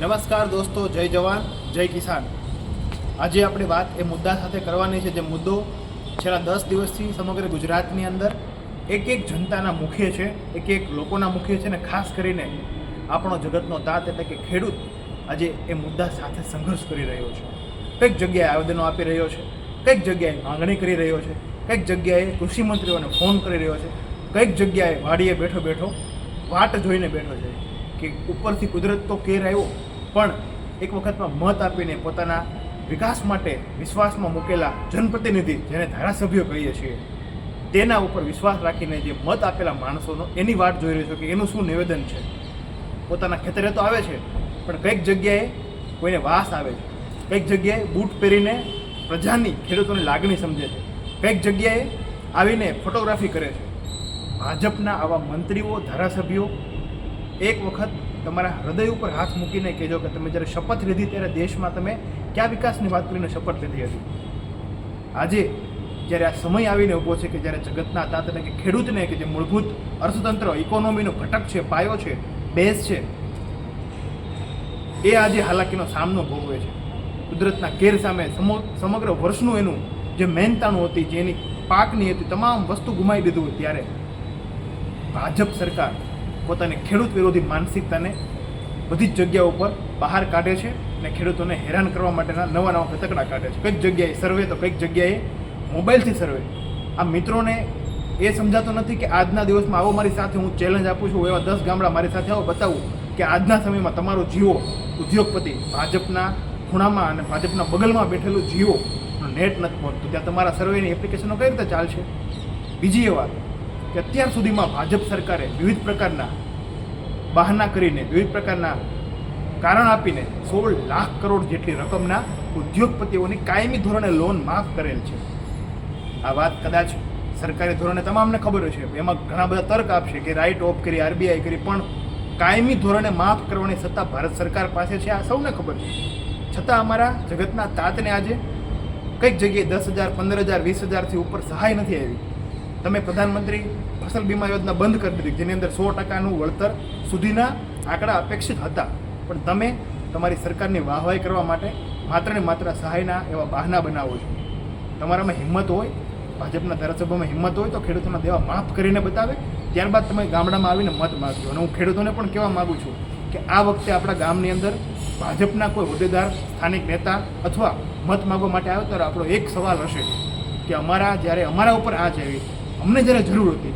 નમસ્કાર દોસ્તો, જય જવાન, જય કિસાન. આજે આપણે વાત એ મુદ્દા સાથે કરવાની છે જે મુદ્દો છેલ્લા દસ દિવસથી સમગ્ર ગુજરાતની અંદર એક એક જનતાના મુખે છે, એક એક લોકોના મુખે છે ને ખાસ કરીને આપણો જગતનો તાત એટલે કે ખેડૂત આજે એ મુદ્દા સાથે સંઘર્ષ કરી રહ્યો છે. કંઈક જગ્યાએ આવેદનો આપી રહ્યો છે, કંઈક જગ્યાએ માંગણી કરી રહ્યો છે, કંઈક જગ્યાએ કૃષિ મંત્રીઓને ફોન કરી રહ્યો છે, કંઈક જગ્યાએ વાડીએ બેઠો બેઠો વાટ જોઈને બેઠો છે કે ઉપરથી કુદરત તો કેર આવ્યો પણ એક વખતમાં મત આપીને પોતાના વિકાસ માટે વિશ્વાસમાં મૂકેલા જનપ્રતિનિધિ જેને ધારાસભ્યો કહીએ છીએ, તેના ઉપર વિશ્વાસ રાખીને જે મત આપેલા માણસોનો એની વાટ જોઈ રહ્યો છે કે એનું શું નિવેદન છે. પોતાના ખેતરે તો આવે છે, પણ કંઈક જગ્યાએ કોઈને વાસ આવે છે. કંઈક જગ્યાએ બૂટ પહેરીને પ્રજાની ખેડૂતોની લાગણી સમજે છે. કંઈક જગ્યાએ આવીને ફોટોગ્રાફી કરે છે. ભાજપના આવા મંત્રીઓ, ધારાસભ્યો એક વખત તમારા હૃદય ઉપર હાથ મૂકીને કહેજો કે તમે જ્યારે શપથ લીધી ત્યારે દેશમાં તમે કયા વિકાસની વાત કરીને શપથ લીધી હતી? આજે જ્યારે આ સમય આવીને ઊભો છે કે જ્યારે જગતના તાત એટલે કે ખેડૂતને કે જે મૂળભૂત અર્થતંત્ર ઇકોનોમીનો ઘટક છે, પાયો છે બેઝ છે, એ આજે હાલાકીનો સામનો ભોગવે છે. કુદરતના કેર સામે સમો- સમગ્ર વર્ષનું એનું જે મહેનતાણું હતી, જેની પાકની હતી, તમામ વસ્તુ ગુમાવી દીધું ત્યારે ભાજપ સરકાર પોતાની ખેડૂત વિરોધી માનસિકતાને બધી જ જગ્યા ઉપર બહાર કાઢે છે અને ખેડૂતોને હેરાન કરવા માટેના નવા નવા ફતકડા કાઢે છે. કંઈક જગ્યાએ સર્વે તો કંઈક જગ્યાએ મોબાઈલથી સર્વે આ મિત્રોને એ સમજાતો નથી કે આજના દિવસમાં આવો મારી સાથે હું ચેલેન્જ આપું છું, એવા દસ ગામડા મારી સાથે આવો, બતાવું કે આજના સમયમાં તમારો જીવો ઉદ્યોગપતિ ભાજપના ખૂણામાં અને ભાજપના બગલમાં બેઠેલું જીવો નેટ નથી પહોંચતું. ત્યાં તમારા સર્વેની એપ્લિકેશનો કઈ રીતે ચાલશે? બીજી એ વાત કે અત્યાર સુધીમાં ભાજપ સરકારે વિવિધ પ્રકારના બહાના કરીને, વિવિધ પ્રકારના કારણ આપીને સોળ લાખ કરોડ જેટલી રકમના ઉદ્યોગપતિઓની કાયમી ધોરણે લોન માફ કરેલ છે. આ વાત કદાચ સરકારી ધોરણે તમામને ખબર છે એમાં ઘણા બધા તર્ક આપશે કે રાઇટ ઓફ કરી, આરબીઆઈ કરી, પણ કાયમી ધોરણે માફ કરવાની સત્તા ભારત સરકાર પાસે છે, આ સૌને ખબર છે. છતાં અમારા જગતના તાતને આજે કંઈક જગ્યાએ દસ હજાર, પંદર હજાર, વીસ હજારથી ઉપર સહાય નથી આવી. તમે પ્રધાનમંત્રી ફસલ બીમા યોજના બંધ કરી દીધી, જેની અંદર સો ટકાનું વળતર સુધીના આંકડા અપેક્ષિત હતા. પણ તમે તમારી સરકારની વાહવાઈ કરવા માટે માત્ર ને માત્ર સહાયના એવા બહાના બનાવો છો. તમારામાં હિંમત હોય, ભાજપના ધારાસભ્યોમાં હિંમત હોય, તો ખેડૂતોના દેવા માફ કરીને બતાવે. ત્યારબાદ તમે ગામડામાં આવીને મત માગજો. અને હું ખેડૂતોને પણ કહેવા માગું છું કે આ વખતે આપણા ગામની અંદર ભાજપના કોઈ હોદ્દેદાર, સ્થાનિક નેતા અથવા મત માગવા માટે આવ્યો, ત્યારે આપણો એક સવાલ હશે કે અમારા, જ્યારે અમારા ઉપર આ આવી અમને જ્યારે જરૂર હતી,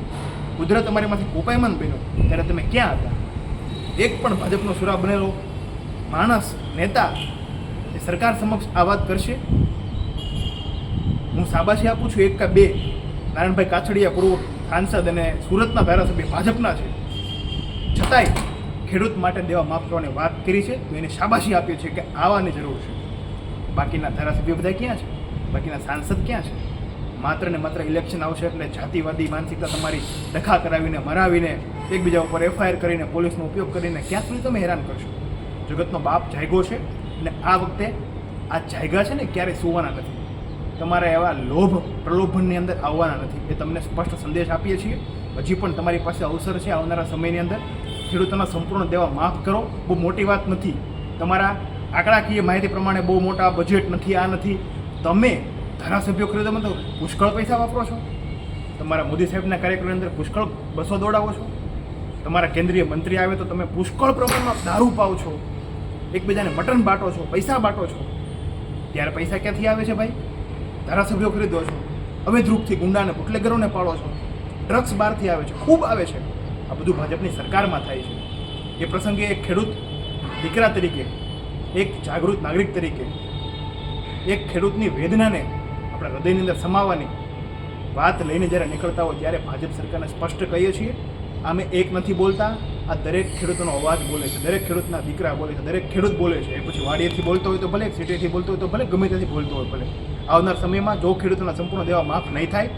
કુદરત તમારીમાંથી કોપાયમાન બન્યો, ત્યારે તમે ક્યાં હતા? એક પણ ભાજપનો સુરા બનેલો માણસ, નેતા, એ સરકાર સમક્ષ આ વાત કરશે? હું શાબાશી આપું છું એક કા બે. નારાયણભાઈ કાછડિયા પૂર્વ સાંસદ અને સુરતના ધારાસભ્ય ભાજપના છે. છતાંય ખેડૂત માટે દેવા માફ કરવાની વાત કરી છે. તો એને શાબાશી આપીએ છીએ કે આવવાની જરૂર છે. બાકીના ધારાસભ્યો બધા ક્યાં છે? બાકીના સાંસદ ક્યાં છે? માત્ર ને માત્ર ઇલેક્શન આવશે એટલે જાતિવાદી માનસિકતા તમારી ડખા કરાવીને, મરાવીને, એકબીજા ઉપર એફઆઈઆર કરીને, પોલીસનો ઉપયોગ કરીને ક્યાં સુધી તમે હેરાન કરશો? જગતનો બાપ જાયગો છે અને આ વખતે આ જાયગા છે ને ક્યારેય સુવાના નથી. તમારા એવા લોભ પ્રલોભનની અંદર આવવાના નથી. એ તમને સ્પષ્ટ સંદેશ આપીએ છીએ. હજી પણ તમારી પાસે અવસર છે આવનારા સમયની અંદર. ખેડૂતોના સંપૂર્ણ દેવા માફ કરો. બહુ મોટી વાત નથી. તમારા આંકડાકીય માહિતી પ્રમાણે બહુ મોટા બજેટ નથી, આ નથી. તમે ધારાસભ્યો ખરીદવામાં તો પુષ્કળ પૈસા વાપરો છો. તમારા મોદી સાહેબના કાર્યક્રમની અંદર પુષ્કળ બસો દોડાવો છો. તમારા કેન્દ્રીય મંત્રી આવે તો તમે પુષ્કળ પ્રમાણમાં દારૂ પાવ છો. એકબીજાને મટન બાટો છો, પૈસા બાટો છો. ત્યારે પૈસા ક્યાંથી આવે છે ભાઈ? ધારાસભ્યો ખરીદો છો અવૈધ રૂપથી ગુંડાને બુટલેગરોને પાડો છો. ડ્રગ્સ બહારથી આવે છે, ખૂબ આવે છે. આ બધું ભાજપની સરકારમાં થાય છે. એ પ્રસંગે એક ખેડૂત દીકરા તરીકે, એક જાગૃત નાગરિક તરીકે, એક ખેડૂતની વેદનાને આપણા હૃદયની અંદર સમાવવાની વાત લઈને જ્યારે નીકળતા હોય ત્યારે ભાજપ સરકારને સ્પષ્ટ કહીએ છીએ, અમે એક નથી બોલતા, આ દરેક ખેડૂતોનો અવાજ બોલે છે, દરેક ખેડૂતના દીકરા બોલે છે, દરેક ખેડૂત બોલે છે. એ પછી વાડીએથી બોલતો હોય તો ભલે સિટીથી બોલતો હોય તો ભલે, ગમે ત્યાંથી બોલતો હોય ભલે. આવનાર સમયમાં જો ખેડૂતોના સંપૂર્ણ દેવા માફ નહીં થાય,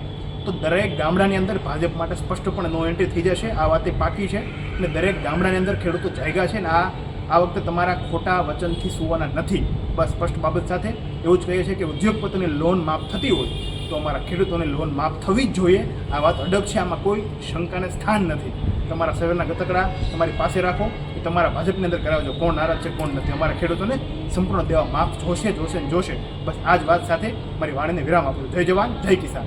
તો દરેક ગામડાની અંદર ભાજપ માટે સ્પષ્ટપણે નો એન્ટ્રી થઈ જશે. આ વાતે પાકી છે અને દરેક ગામડાની અંદર ખેડૂતો જાગ્યા છે ને આ આ વખતે તમારા ખોટા વચનથી સુવાના નથી. બસ સ્પષ્ટ બાબત સાથે એવું જ કહીએ છીએ કે ઉદ્યોગપતિને લોન માફ થતી હોય તો અમારા ખેડૂતોને લોન માફ થવી જ જોઈએ. આ વાત અડગ છે, આમાં કોઈ શંકાને સ્થાન નથી. તમારા શહેરના ગતકડા તમારી પાસે રાખો કે તમારા ભાજપની અંદર કરાવજો. કોણ નારાજ છે, કોણ નથી. અમારા ખેડૂતોને સંપૂર્ણ દેવા માફ જોશે જોશે ને જોશે. બસ આ જ વાત સાથે મારી વાણીને વિરામ આપું જય જવાન, જય કિસાન.